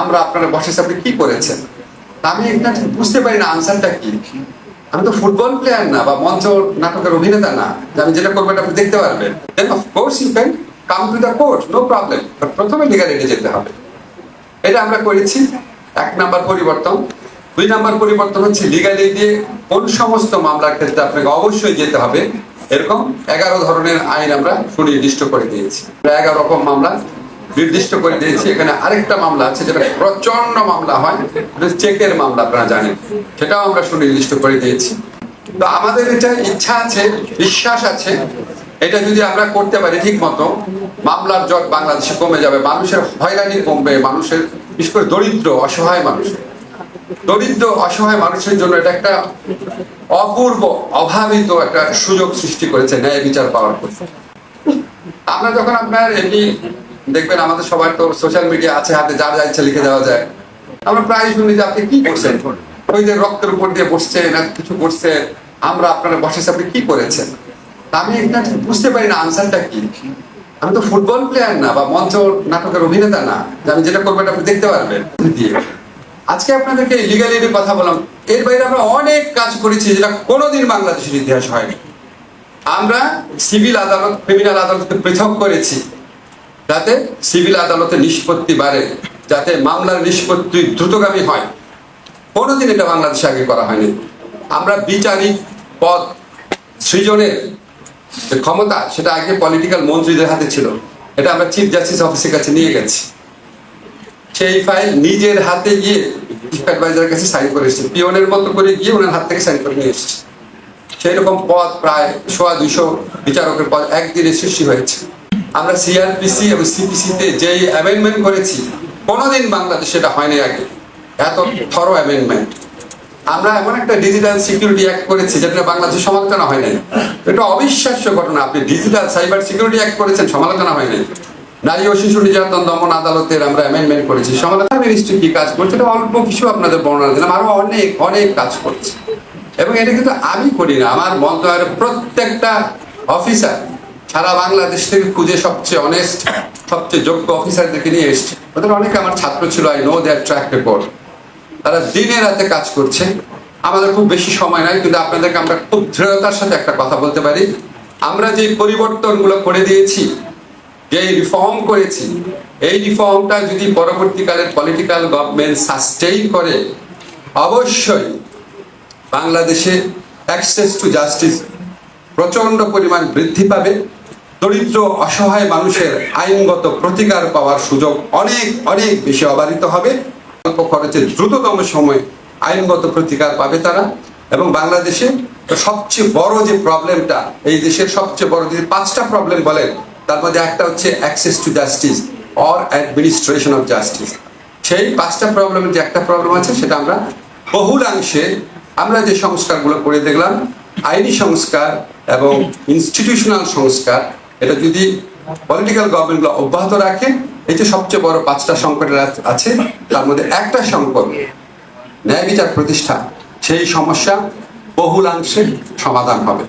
আমরা আপনারা বসে আপনি কি করেছেন? আমি এটা বুঝতে পারি না, আনসারটা কি? আমি তো ফুটবল প্লেয়ার না বা মঞ্চ নাটকের অভিনেতা না আমি যেটা করব এটা আপনি দেখতে পারবেন। Then come to the court no problem প্রথমে লিগালিটি যেতে হবে। এটা আমরা করেছি, এক নাম্বার পরিবর্তন। দুই নাম্বার পরিবর্তন হচ্ছে লিগালি দিয়ে কোন সমস্ত মামলার ক্ষেত্রে আপনাকে অবশ্যই যেতে হবে, এরকম এগারো ধরনের আইন আমরা সুনির্দিষ্ট করে দিয়েছি। এগারো রকম মামলা নির্দিষ্ট করে দিয়েছি। এখানে আরেকটা মামলা আছে, যেটা প্রচণ্ড মামলা হয় চেকের মামলা, আপনারা জানেন। সেটাও আমরা সুনির্দিষ্ট করে দিয়েছি। তো আমাদের এটা ইচ্ছা আছে, বিশ্বাস আছে। এটা যদি আমরা করতে পারি ঠিক মতো, মামলার জট বাংলাদেশে কমে যাবে, মানুষের হয়রানি কমবে, মানুষের, বিশেষ করে দরিদ্র, অসহায় মানুষের দরিদ্র, অসহায় মানুষের জন্য এটা একটা অপূর্ব, অভাবিত একটা সুযোগ সৃষ্টি করেছে ন্যায় বিচার পাওয়ার আমরা যখন আপনার এমনি দেখবেন আমাদের সবার তো সোশ্যাল মিডিয়া আছে হাতে যার যা ইচ্ছা লিখে দেওয়া যায়। আমরা প্রায় শুনি যে আপনি কি করছেন? ওই যে রক্তের উপর দিয়ে বসছে না কিছু করছে আমরা আপনারা বসেছি আপনি কি করেছেন? আমি এটা ঠিক বুঝতে পারি না আনসারটা কি? আমি তো ফুটবল প্লেয়ার না বা মঞ্চ নাটকের অভিনেতা না আমি যেটা করব এটা আপনি দেখতে পারবেন। দিয়ে আজকে আপনাদেরকে লিগালিটির কথা বললাম এর বাইরে আমরা অনেক কাজ করেছি যেটা কোনোদিন বাংলাদেশের ইতিহাস হয়নি। আমরা সিভিল আদালত ক্রিমিনাল আদালতকে পৃথক করেছি। যাতে সিভিল আদালতে নিষ্পত্তি বাড়ে, যাতে মামলার নিষ্পত্তি দ্রুতগামী হয়। কোনোদিন এটা বাংলাদেশে আগে করা হয়নি। আমরা বিচারিক পদ সৃজনের যে ক্ষমতা, সেটা আগে পলিটিক্যাল মন্ত্রীদের হাতে ছিল। এটা আমরা চিফ জাস্টিস অফিসের কাছে নিয়ে গেছি। সেই ফাইল নিজের হাতে গিয়ে চিফ অ্যাডভাইজারের কাছে সাইন করে এসেছে। পিওনের মতো করে গিয়ে ওনার হাত থেকে সাইন করে নিয়ে এসেছে। সেই রকম পদ প্রায় সোয়া দুশো বিচারকের পদ একদিনে সৃষ্টি হয়েছে। আমরা সিআরপিসি এবং সিপিসিতে যেই অ্যামেন্ডমেন্ট করেছি, কোনোদিন বাংলাদেশে এটা হয়নি আগে। এত থরো অ্যামেন্ডমেন্ট আমরা এমন একটা ডিজিটাল সিকিউরিটি অ্যাক্ট করেছি, যেটা বাংলাদেশে সমালোচনা হয় নাই। এটা অবিশ্বাস্য ঘটনা। আপনি ডিজিটাল সাইবার সিকিউরিটি অ্যাক্ট করেছেন, সমালোচনা হয় নাই। নারী ও শিশু নির্যাতন, দমন আদালতের আমরা অ্যামেন্ডমেন্ট করেছি। সমালোচনা মিনিস্ট্রি কি কাজ করছে? এটা অল্প কিছু আপনাদের বর্ণনা দিলাম। আরও অনেক অনেক কাজ করছে। এবং এটা কিন্তু আমি করি না। আমার মন্ত্রণালয়ের প্রত্যেকটা অফিসার সারা বাংলাদেশ থেকে খুঁজে সবচেয়ে অনেস্ট সবচেয়ে যোগ্য অফিসারদেরকে নিয়ে এসছে। ওদের অনেকে আমার ছাত্র ছিল I know their track record তারা দিনে রাতে কাজ করছে। আমাদের খুব বেশি সময় নাই, কিন্তু আপনাদেরকে আমরা খুব দৃঢ়তার সাথে একটা কথা বলতে পারি। আমরা যে পরিবর্তনগুলো করে দিয়েছি, যে রিফর্ম করেছি, এই রিফর্মটা যদি পরবর্তীকালের পলিটিক্যাল গভর্নমেন্ট সাস্টেইন করে, অবশ্যই বাংলাদেশে অ্যাক্সেস টু জাস্টিস প্রচণ্ড পরিমাণ বৃদ্ধি পাবে। দরিদ্র, অসহায় মানুষের আইনগত প্রতিকার পাওয়ার সুযোগ অনেক অনেক বেশি অবারিত হবে। অল্প খরচে দ্রুততম সময় আইনগত প্রতিকার পাবে তারা। এবং বাংলাদেশে সবচেয়ে বড় যে প্রবলেমটা, এই দেশের সবচেয়ে বড় যদি পাঁচটা প্রবলেম বলেন, তার মধ্যে একটা হচ্ছে access to justice or administration of justice সেই পাঁচটা প্রবলেমের যে একটা প্রবলেম আছে, সেটা আমরা বহুলাংশে আমরা যে সংস্কারগুলো করে দেখলাম, আইনি সংস্কার এবং ইনস্টিটিউশনাল সংস্কার এটা যদি পলিটিক্যাল গভর্নমেন্টগুলো অব্যাহত রাখে, এই যে সবচেয়ে বড় পাঁচটা সংকটের আছে, তার মধ্যে একটা সংকট, ন্যায় বিচার প্রতিষ্ঠা সেই সমস্যা বহুলাংশে সমাধান হবে।